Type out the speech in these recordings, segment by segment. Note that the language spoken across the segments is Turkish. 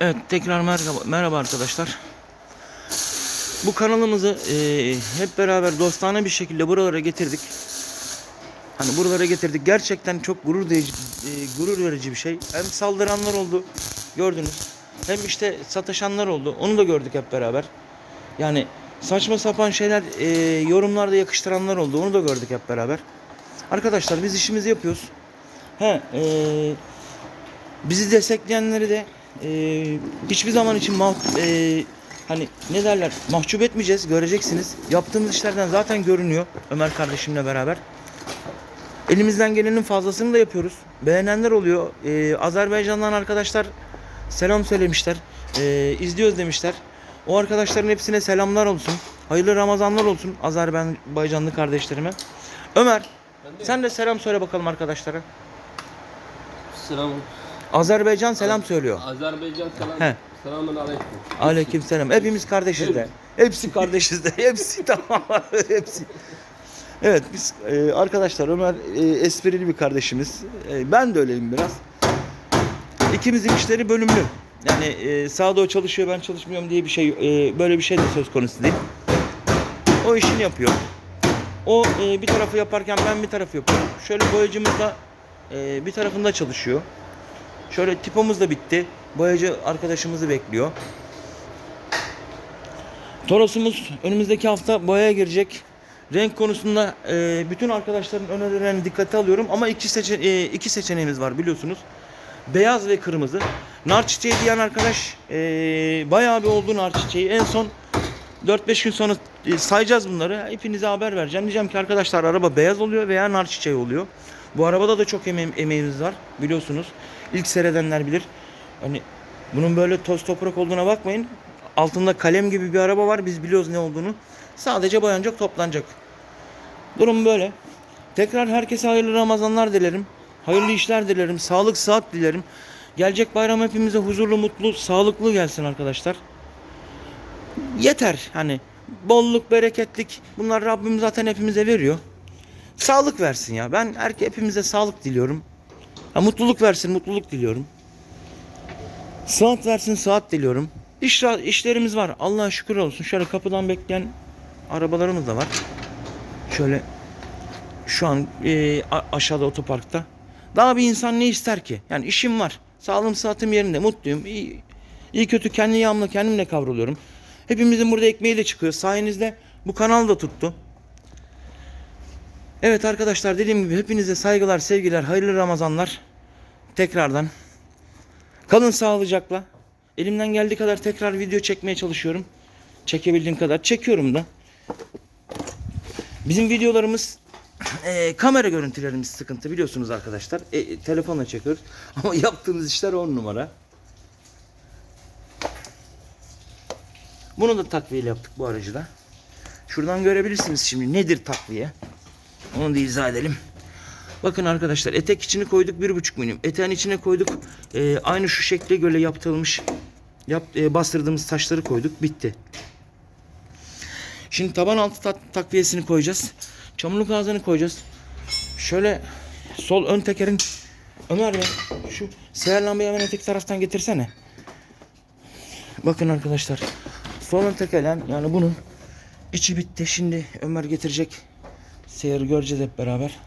Evet tekrar merhaba, merhaba arkadaşlar. Bu kanalımızı e, hep beraber dostane bir şekilde buralara getirdik. Hani buralara getirdik. Gerçekten çok gurur verici, e, gurur verici bir şey. Hem saldıranlar oldu gördünüz. Hem işte sataşanlar oldu. Onu da gördük hep beraber. Yani saçma sapan şeyler e, yorumlarda yakıştıranlar oldu. Onu da gördük hep beraber. Arkadaşlar biz işimizi yapıyoruz. He, e, bizi destekleyenleri de e, hiçbir zaman için mah- e, hani ne derler mahcup etmeyeceğiz göreceksiniz. Yaptığımız işlerden zaten görünüyor Ömer kardeşimle beraber. Elimizden gelenin fazlasını da yapıyoruz. Beğenenler oluyor. E, Azerbaycan'dan arkadaşlar selam söylemişler. E, izliyoruz demişler. O arkadaşların hepsine selamlar olsun. Hayırlı Ramazanlar olsun Azerbaycanlı kardeşlerime. Ömer sen de selam söyle bakalım arkadaşlara. Selam. Azerbaycan selam söylüyor. Azerbaycan selam. He. Selamun aleyküm. Aleyküm selam. Hepimiz kardeşiz de. Hepsi kardeşiz de. Hepsi tamam. Hepsi. Evet biz e, arkadaşlar Ömer e, esprili bir kardeşimiz. E, ben de öyleyim biraz. İkimizin işleri bölümlü. Yani e, sağda o çalışıyor ben çalışmıyorum diye bir şey e, böyle bir şey de söz konusu değil. O işini yapıyor. O e, bir tarafı yaparken ben bir tarafı yapıyorum. Şöyle boyacımız da e, bir tarafında çalışıyor. Şöyle tipomuz da bitti. Boyacı arkadaşımızı bekliyor. Torosumuz önümüzdeki hafta boyaya girecek. Renk konusunda e, bütün arkadaşların önerilerini dikkate alıyorum ama iki, seçe e, iki seçeneğimiz var biliyorsunuz. Beyaz ve kırmızı. Nar çiçeği diyen arkadaş e, bayağı bir oldu nar çiçeği. En son 4-5 gün sonra e, sayacağız bunları. Hepinize haber vereceğim. Diyeceğim ki arkadaşlar araba beyaz oluyor veya nar çiçeği oluyor. Bu arabada da çok eme- emeğimiz var biliyorsunuz. İlk seyredenler bilir. Hani bunun böyle toz toprak olduğuna bakmayın. Altında kalem gibi bir araba var. Biz biliyoruz ne olduğunu. Sadece boyanacak, toplanacak. Durum böyle. Tekrar herkese hayırlı Ramazanlar dilerim. Hayırlı işler dilerim. Sağlık, sıhhat dilerim. Gelecek bayram hepimize huzurlu, mutlu, sağlıklı gelsin arkadaşlar. Yeter hani bolluk, bereketlik bunlar Rabbim zaten hepimize veriyor. Sağlık versin ya. Ben erke hepimize sağlık diliyorum. Ha, mutluluk versin, mutluluk diliyorum. Sıhhat versin, sıhhat diliyorum. İş, işlerimiz var. Allah'a şükür olsun. Şöyle kapıdan bekleyen arabalarımız da var. Şöyle şu an e, aşağıda otoparkta. Daha bir insan ne ister ki? Yani işim var. Sağlığım sıhhatim yerinde. Mutluyum. İyi, iyi kötü kendi yağımla kendimle kavruluyorum. Hepimizin burada ekmeği de çıkıyor. Sayenizde bu kanal da tuttu. Evet arkadaşlar dediğim gibi hepinize saygılar, sevgiler, hayırlı Ramazanlar. Tekrardan. Kalın sağlıcakla. Elimden geldiği kadar tekrar video çekmeye çalışıyorum. Çekebildiğim kadar çekiyorum da. Bizim videolarımız e, kamera görüntülerimiz sıkıntı biliyorsunuz arkadaşlar. E, telefonla çekiyoruz. Ama yaptığımız işler on numara. Bunu da takviyeyle yaptık bu aracı da. Şuradan görebilirsiniz şimdi nedir takviye. Onu da izah edelim. Bakın arkadaşlar etek içini koyduk bir buçuk milim. Eteğin içine koyduk. e, aynı şu şekle göre yaptırılmış yap, e, bastırdığımız taşları koyduk. Bitti. Şimdi taban altı ta- takviyesini koyacağız. Çamurluk ağzını koyacağız. Şöyle sol ön tekerin Ömer Bey şu seher lambayı hemen öteki taraftan getirsene. Bakın arkadaşlar. Sol ön tekerlen yani bunun içi bitti. Şimdi Ömer getirecek. Seyir göreceğiz hep beraber.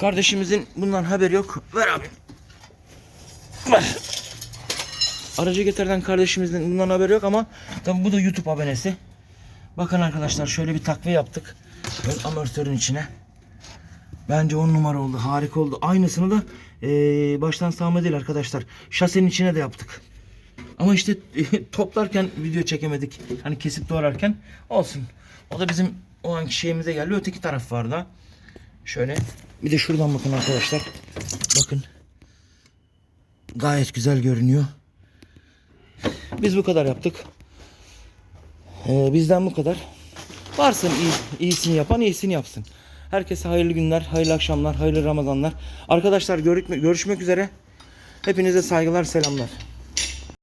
Kardeşimizin bundan haberi yok. Ver abi. Ver. Aracı getiren kardeşimizin bundan haberi yok ama tabi bu da YouTube abonesi. Bakın arkadaşlar şöyle bir takviye yaptık. Ön amortisörün içine. Bence on numara oldu. Harika oldu. Aynısını da eee, baştan sağma değil arkadaşlar. Şasenin içine de yaptık. Ama işte toplarken video çekemedik. Hani kesip doğrarken olsun. O da bizim o anki şeyimize geldi. Öteki taraf var da. Şöyle bir de şuradan bakın arkadaşlar. Bakın. Gayet güzel görünüyor. Biz bu kadar yaptık. Ee, bizden bu kadar. Varsın iyi, iyisini yapan iyisini yapsın. Herkese hayırlı günler, hayırlı akşamlar, hayırlı Ramazanlar. Arkadaşlar görüşmek, üzere. Hepinize saygılar, selamlar.